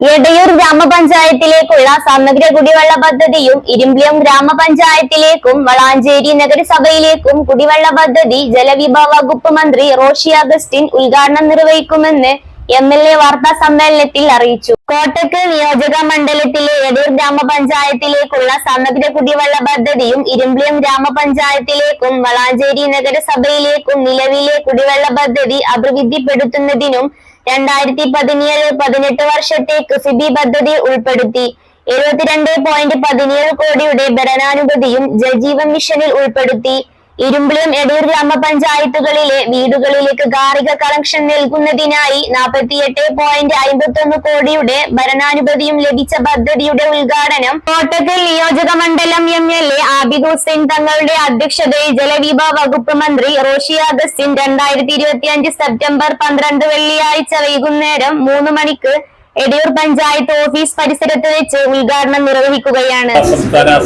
എടയൂർ ഗ്രാമപഞ്ചായത്തിലേക്കുള്ള സമഗ്ര കുടിവെള്ള പദ്ധതിയും ഇരുമ്പിയം ഗ്രാമപഞ്ചായത്തിലേക്കും വളാഞ്ചേരി നഗരസഭയിലേക്കും കുടിവെള്ള പദ്ധതി ജലവിഭവ വകുപ്പ് മന്ത്രി റോഷി അഗസ്റ്റിൻ ഉദ്ഘാടനം നിർവഹിക്കുമെന്ന് എം എൽ എ വാർത്താ സമ്മേളനത്തിൽ അറിയിച്ചു. കോട്ടക്ക് നിയോജക മണ്ഡലത്തിലെ എടൂർ ഗ്രാമപഞ്ചായത്തിലേക്കുള്ള സമഗ്ര കുടിവെള്ള പദ്ധതിയും ഇരുമ്പിയം ഗ്രാമപഞ്ചായത്തിലേക്കും വളാഞ്ചേരി നഗരസഭയിലേക്കും നിലവിലെ കുടിവെള്ള പദ്ധതി അഭിവൃദ്ധിപ്പെടുത്തുന്നതിനും രണ്ടായിരത്തി പതിനേഴ് പതിനെട്ട് വർഷത്തേക്ക് സിബി പദ്ധതി ഉൾപ്പെടുത്തി. എഴുപത്തിരണ്ട് പോയിന്റ് പതിനേഴ് കോടിയുടെ ഭരണാനുമതിയും ജൽജീവൻ മിഷനിൽ ഉൾപ്പെടുത്തി. ഇരുമ്പിളിയം എടൂർ ഗ്രാമപഞ്ചായത്തുകളിലെ വീടുകളിലേക്ക് ഗാർഹിക കണക്ഷൻ നൽകുന്നതിനായി നാൽപ്പത്തിയെട്ട് പോയിന്റ് അമ്പത്തി ഒന്ന് കോടിയുടെ ഭരണാനുമതിയും ലഭിച്ച പദ്ധതിയുടെ ഉദ്ഘാടനം കോട്ടക്കൽ നിയോജക മണ്ഡലം M L A Abid Hussain തങ്ങളുടെ അധ്യക്ഷതയിൽ ജലവിഭവ വകുപ്പ് മന്ത്രി റോഷി അഗസ്റ്റിൻ രണ്ടായിരത്തി ഇരുപത്തി അഞ്ച് സെപ്റ്റംബർ പന്ത്രണ്ട് വെള്ളിയാഴ്ച വൈകുന്നേരം മൂന്ന് മണിക്ക് എടയൂർ പഞ്ചായത്ത് ഓഫീസ് പരിസരത്ത് വെച്ച് ഉദ്ഘാടനം നിർവഹിക്കുകയാണ്.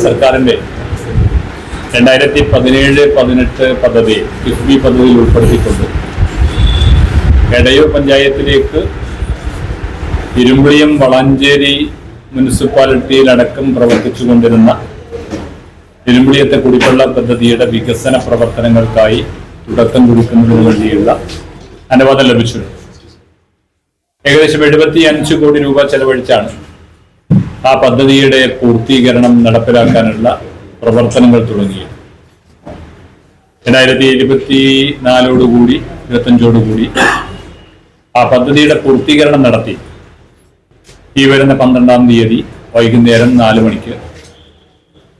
സർക്കാരിന്റെ രണ്ടായിരത്തി പതിനേഴ് പതിനെട്ട് പദ്ധതി കിഫ്ബി പദ്ധതിയിൽ ഉൾപ്പെടുത്തിക്കൊണ്ട് എടയൂർ പഞ്ചായത്തിലേക്ക് ഇരുമ്പിളിയം വളാഞ്ചേരി മുനിസിപ്പാലിറ്റിയിലടക്കം പ്രവർത്തിച്ചുകൊണ്ടിരുന്ന ഇരുമ്പിളിയത്തെ കുടിവെള്ള പദ്ധതിയുടെ വികസന പ്രവർത്തനങ്ങൾക്കായി തുടക്കം കുറിക്കുന്നതിന് വേണ്ടിയുള്ള അനുവാദം ലഭിച്ചിട്ടുണ്ട്. ഏകദേശം എഴുപത്തി അഞ്ച് കോടി രൂപ ചെലവഴിച്ചാണ് ആ പദ്ധതിയുടെ പൂർത്തീകരണം നടപ്പിലാക്കാനുള്ള പ്രവർത്തനങ്ങൾ തുടങ്ങി. രണ്ടായിരത്തി ഇരുപത്തി നാലോടുകൂടി ഇരുപത്തഞ്ചോടുകൂടി ആ പദ്ധതിയുടെ പൂർത്തീകരണം നടത്തി. ഈ വരുന്ന പന്ത്രണ്ടാം തീയതി വൈകുന്നേരം നാല് മണിക്ക്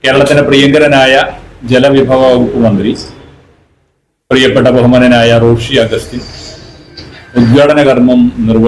കേരളത്തിന്റെ പ്രിയങ്കരനായ ജലവിഭവ വകുപ്പ് മന്ത്രി പ്രിയപ്പെട്ട ബഹുമാനനായ റോഷി അഗസ്റ്റിൻ ഉദ്ഘാടന കർമ്മം നിർവഹിച്ചു.